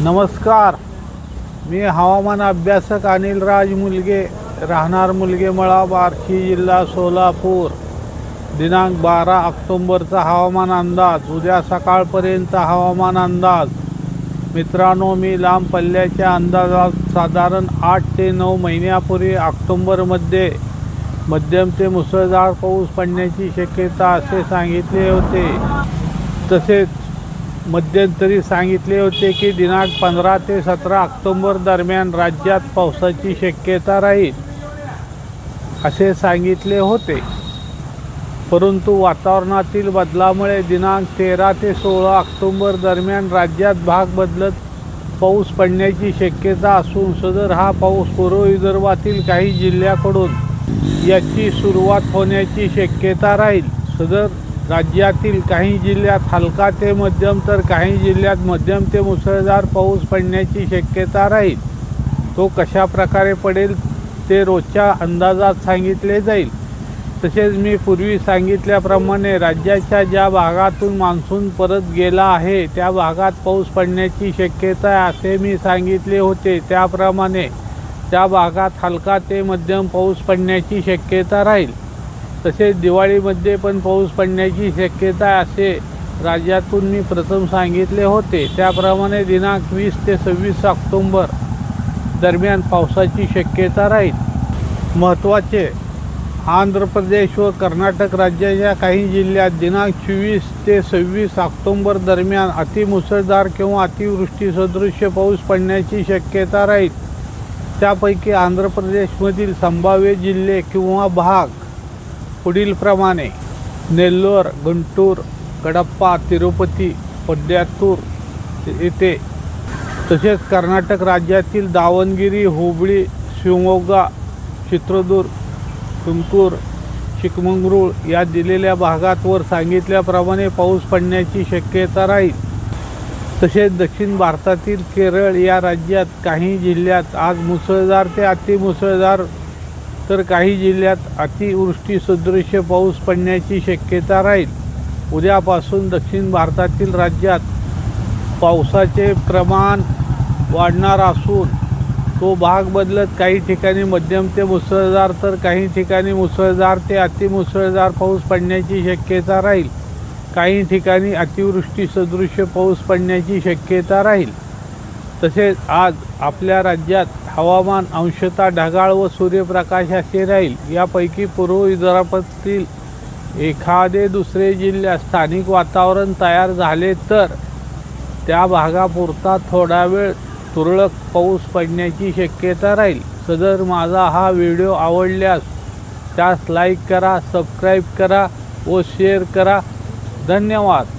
नमस्कार. मी हवामान अभ्यासक अनिल राज मुलगे राहणार मुलगेमळा बार्शी जिल्हा सोलापूर. दिनांक बारा ऑक्टोंबरचा हवामान अंदाज उद्या सकाळपर्यंतचा हवामान अंदाज. मित्रांनो मी लांब पल्ल्याच्या अंदाजात साधारण आठ ते नऊ महिन्यापूर्वी ऑक्टोंबरमध्ये मध्यम ते मुसळधार पाऊस पडण्याची शक्यता असे सांगितले होते. तसेच मध्यंतरी सांगितले होते की दिनांक पंधरा ते सतरा ऑक्टोंबर दरम्यान राज्यात पावसाची शक्यता राहील असे सांगितले होते. परंतु वातावरणातील बदलामुळे दिनांक तेरा ते सोळा ऑक्टोंबर दरम्यान राज्यात भाग बदलत पाऊस पडण्याची शक्यता असून सदर हा पाऊस पूर्व विदर्भातील काही जिल्ह्याकडून याची सुरुवात होण्याची शक्यता राहील. सदर राज्यातील काही जिल्ह्यात हलका ते मध्यम तर काही जिल्ह्यात मध्यम ते मुसळधार पाऊस पडण्याची शक्यता राहील. तो कशा प्रकारे पडेल ते रोजच्या अंदाजात सांगितले जाईल. तसेच मी पूर्वी सांगितल्याप्रमाणे राज्याच्या ज्या भागातून मान्सून परत गेला आहे त्या भागात पाऊस पडण्याची शक्यता आहे असे मी सांगितले होते. त्याप्रमाणे त्या भागात हलका ते मध्यम पाऊस पडण्याची शक्यता राहील. तसेच दिवाळीमध्ये पण पाऊस पडण्याची शक्यता असे राज्यातून मी प्रथम सांगितले होते. त्याप्रमाणे दिनांक वीस ते सव्वीस ऑक्टोंबर दरम्यान पावसाची शक्यता राहील. महत्त्वाचे आंध्र प्रदेश व कर्नाटक राज्याच्या काही जिल्ह्यात दिनांक चोवीस ते सव्वीस ऑक्टोंबर दरम्यान अतिमुसळधार किंवा अतिवृष्टीसदृश्य पाऊस पडण्याची शक्यता राहील. त्यापैकी आंध्र प्रदेशमधील संभाव्य जिल्हे किंवा भाग पुढीलप्रमाणे नेल्लोर गुंटूर कडप्पा तिरुपती पड्यातूर येथे तसेच कर्नाटक राज्यातील दावणगिरी हुबळी शिवमोगा चित्रदुर्ग तुमकूर चिकमंगळूर या दिलेल्या भागात वर सांगितल्याप्रमाणे पाऊस पडण्याची शक्यता राहील. तसेच दक्षिण भारतातील केरळ या राज्यात काही जिल्ह्यात आज मुसळधार ते अतिमुसळधार तर काही जिल्ह्यात अतिवृष्टी सदृश्य पाऊस पडण्याची शक्यता राहील. उद्यापासून दक्षिण भारतातील राज्यात पावसाचे प्रमाण वाढणार असून तो भाग बदलत काही ठिकाणी मध्यम ते मुसळधार तर काही ठिकाणी मुसळधार ते अतिमुसळधार पाऊस पडण्याची शक्यता राहील. काही ठिकाणी अतिवृष्टीसदृश्य पाऊस पडण्याची शक्यता राहील. तसेच आज आपल्या राज्यात हवामान अंशतः ढगाळ व सूर्यप्रकाशाचे राहील. यापैकी पूर्व विदर्भातील एखादे दुसरे जिल्ह्यात स्थानिक वातावरण तयार झाले तर त्या भागापुरता थोडा वेळ तुरळक पाऊस पडण्याची शक्यता राहील. सदर माझा हा व्हिडिओ आवडल्यास त्यास लाईक करा सबस्क्राईब करा व शेअर करा. धन्यवाद.